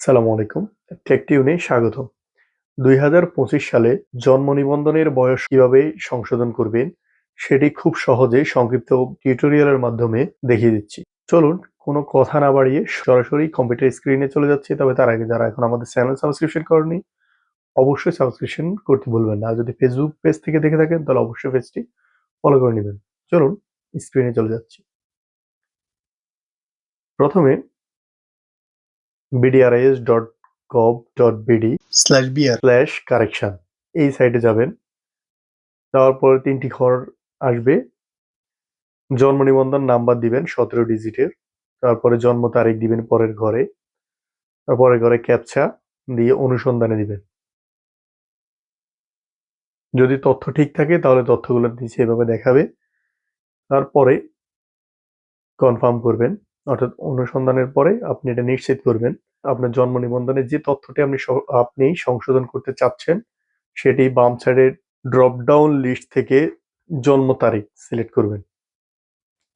সালামু আলাইকুম। টেকটিউনে স্বাগত। দুই হাজার পঁচিশ সালে জন্ম নিবন্ধনের বয়স কীভাবে সংশোধন করবেন, সেটি খুব সহজে সংক্ষিপ্ত টিউটোরিয়ালের মাধ্যমে দেখিয়ে দিচ্ছি। চলুন, কোনো কথা না বাড়িয়ে সরাসরি কম্পিউটার স্ক্রিনে চলে যাচ্ছি, তবে তার আগে যারা এখন আমাদের চ্যানেল সাবস্ক্রিপশন করেনি অবশ্যই সাবস্ক্রিপশন করতে ভুলবেন না। যদি ফেসবুক পেজ থেকে দেখে থাকেন, তাহলে অবশ্যই পেজটি ফলো করে নেবেন। চলুন স্ক্রিনে চলে যাচ্ছি। প্রথমে bdrs.gov.bd slash BR slash correction এই সাইটে যাবেন যাওয়ার পর তিনটি ঘর আসবে। জন্ম নিবন্ধন নাম্বার দিবেন সতেরো ডিজিটের তারপরে জন্ম তারিখ দিবেন পরের ঘরে তারপরে ঘরে ক্যাপচা দিয়ে অনুসন্ধানে দিবেন। যদি তথ্য ঠিক থাকে তাহলে তথ্যগুলো নিচে এভাবে দেখাবে তারপরে কনফার্ম করবেন। অর্থাৎ অনুসন্ধানের পরে আপনি এটা নিশ্চিত করবেন। আপনার জন্ম নিবন্ধনের যে তথ্যটি আপনি আপনি সংশোধন করতে চাচ্ছেন, সেটি বাম সাইডের ড্রপ ডাউন লিস্ট থেকে জন্ম তারিখ সিলেক্ট করবেন।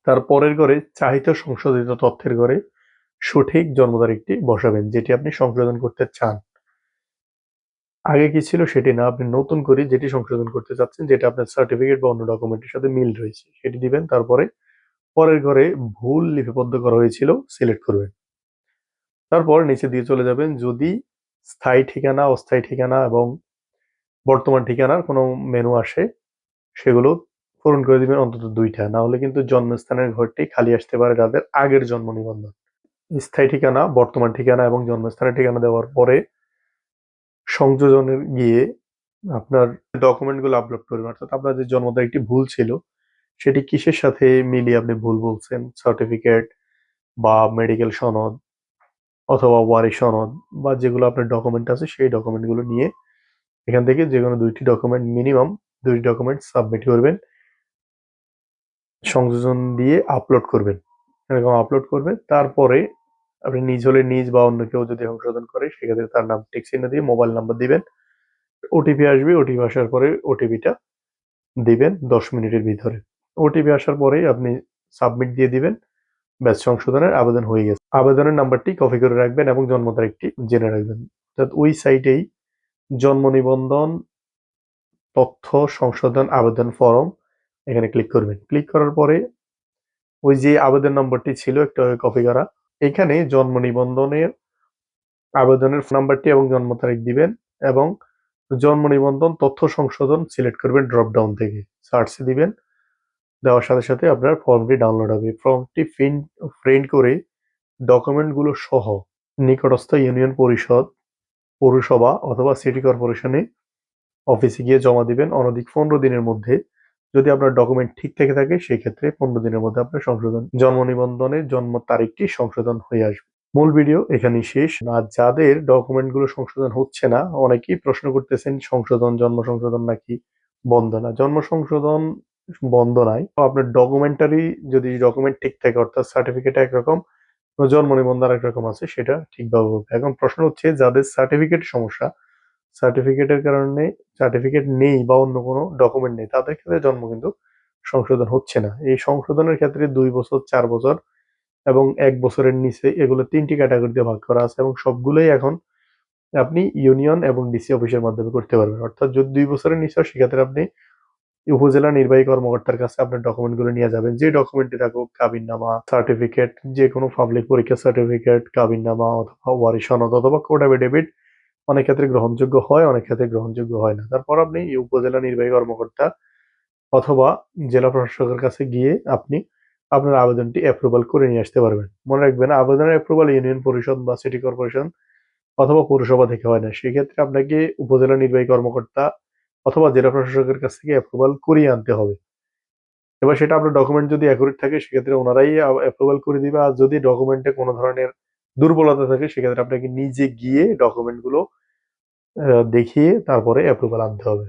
তারপরের ঘরে চাহিত সংশোধিত তথ্যের ঘরে সঠিক জন্ম তারিখটি বসাবেন, যেটি আপনি সংশোধন করতে চান। আগে কি ছিল সেটি না, আপনি নতুন করে যেটি সংশোধন করতে চাচ্ছেন, যেটা আপনার সার্টিফিকেট বা অন্য ডকুমেন্টের সাথে মিল রয়েছে, সেটি দিবেন। তারপরে পরের ঘরে ভুল লিপিবদ্ধ করা হয়েছিল সিলেক্ট করবেন। তারপর নিচে দিয়ে চলে যাবেন, যদি স্থায়ী ঠিকানা, অস্থায়ী ঠিকানা এবং বর্তমান ঠিকানার কোনো মেনু আসে, সেগুলো পূরণ করে দিবেন অন্তত দুইটা। না হলে কিন্তু জন্মস্থানের ঘরটি খালি আসতে পারে যাদের আগের জন্ম নিবন্ধন। স্থায়ী ঠিকানা, বর্তমান ঠিকানা এবং জন্মস্থানের ঠিকানা দেওয়ার পরে সংযোজনের গিয়ে আপনার ডকুমেন্টগুলো আপলোড করবেন। অর্থাৎ আপনার যে জন্ম তারিখটি ভুল ছিল সেটি কিসের সাথে মিলিয়ে আপনি ভুল বলছেন? সার্টিফিকেট বা মেডিকেল সনদ অথবা ওয়ারি সনদ বা যেগুলো আপনার ডকুমেন্ট আছে, সেই ডকুমেন্টগুলো নিয়ে এখান থেকে যে কোনো দুইটি ডকুমেন্ট মিনিমাম দুইটি ডকুমেন্ট সাবমিট করবেন, সংযোজন দিয়ে আপলোড করবেন। এরকম আপলোড করবেন, তারপরে আপনি নিজ হলে নিজ বা অন্য কেউ যদি সংশোধন করে, সেক্ষেত্রে তার নাম, টেক্সট চিহ্ন দিয়ে মোবাইল নাম্বার দিবেন। ওটিপি আসবে ওটিপি আসার পরে ওটিপিটা দিবেন দশ মিনিটের ভিতরে। ওটিপি আসার পরেই আপনি সাবমিট দিয়ে দিবেন। ব্যাস, সংশোধনের আবেদন হয়ে গেছে। আবেদনের নাম্বারটি কপি করে রাখবেন এবং জন্ম তারিখটি জেনে রাখবেন। অর্থাৎ ওই সাইটেই জন্ম নিবন্ধন, তথ্য, সংশোধন, আবেদন ফর্ম এখানে ক্লিক করবেন। ক্লিক করার পরে ওই যে আবেদন নম্বরটি ছিল একটা কপি করা, এখানে জন্ম নিবন্ধনের আবেদনের নাম্বারটি এবং জন্ম তারিখ দিবেন এবং জন্ম নিবন্ধন, তথ্য, সংশোধন সিলেক্ট করবেন ড্রপ ডাউন থেকে। সার্চে দিবেন। দেওয়ার সাথে সাথে আপনার ফর্মটি ডাউনলোড হবে। ফর্মটি প্রিন্ট প্রিন্ট করে ডকুমেন্টগুলো সহ নিকটস্থ ইউনিয়ন পরিষদ, পৌরসভা অথবা সিটি কর্পোরেশনে অফিসে গিয়ে জমা দিবেন। অনধিক পনেরো দিনের মধ্যে যদি আপনার ডকুমেন্ট ঠিক থেকে থাকে সেই ক্ষেত্রে পনেরো দিনের মধ্যে আপনার সংশোধন, জন্ম নিবন্ধনের জন্ম তারিখটি সংশোধন হয়ে আসবে। মূল ভিডিও এখানেই শেষ। আর যাদের ডকুমেন্টগুলো সংশোধন হচ্ছে না, অনেকেই প্রশ্ন করতেছেন, সংশোধন, জন্ম সংশোধন নাকি বন্ধ না? জন্ম সংশোধন বন্ধ নাই। তো আপনার ডকুমেন্টারি যদি ডকুমেন্ট ঠিক থাকে অর্থাৎ সার্টিফিকেট একরকম জন্ম নিবন্ধন একরকম আছে সেটা ঠিকভাবে হবে এখন প্রশ্ন হচ্ছে যাদের সার্টিফিকেট সমস্যা সার্টিফিকেটের কারণে সার্টিফিকেট নেই বা অন্য কোনো ডকুমেন্ট নেই তাদের ক্ষেত্রে জন্ম কিন্তু সংশোধন হচ্ছে না। এই সংশোধনের ক্ষেত্রে দুই বছর চার বছর এবং এক বছরের নিচে এগুলো তিনটি ক্যাটাগরিতে ভাগ করা আছে এবং সবগুলোই এখন আপনি ইউনিয়ন এবং ডিসি অফিসের মাধ্যমে করতে পারবেন। অর্থাৎ যদি দুই বছরের নিচে হয়, সেক্ষেত্রে আপনি উপজেলা নির্বাহী কর্মকর্তার কাছে আপনার ডকুমেন্টগুলো নিয়ে যাবেন। যে ডকুমেন্টে থাকুক, কাবিননামা সার্টিফিকেট যে কোনো পাবলিক পরীক্ষা সার্টিফিকেট কাবিননামা অথবা ওয়ারি সনদ অথবা কোড অ্যাফিডেভিট অনেক ক্ষেত্রে গ্রহণযোগ্য হয়, অনেক ক্ষেত্রে গ্রহণযোগ্য হয় না। তারপর আপনি উপজেলা নির্বাহী কর্মকর্তা অথবা জেলা প্রশাসকের কাছে গিয়ে আপনি আপনার আবেদনটি অ্যাপ্রুভাল করে নিয়ে আসতে পারবেন। মনে রাখবেন, আবেদনের অ্যাপ্রুভাল ইউনিয়ন পরিষদ বা সিটি কর্পোরেশন অথবা পৌরসভা থেকে হয় না। সেক্ষেত্রে আপনাকে উপজেলা নির্বাহী কর্মকর্তা অথবা জেলা প্রশাসকের কাছ থেকে অ্যাপ্রুভাল করিয়ে আনতে হবে। এবার সেটা আপনার ডকুমেন্ট যদি অ্যাকুরেট থাকে, সেক্ষেত্রে ওনারাই অ্যাপ্রুভাল করে দিবে। আর যদি ডকুমেন্টে কোনো ধরনের দুর্বলতা থাকে, সেক্ষেত্রে আপনাকে নিজে গিয়ে ডকুমেন্টগুলো দেখিয়ে তারপরে অ্যাপ্রুভাল আনতে হবে।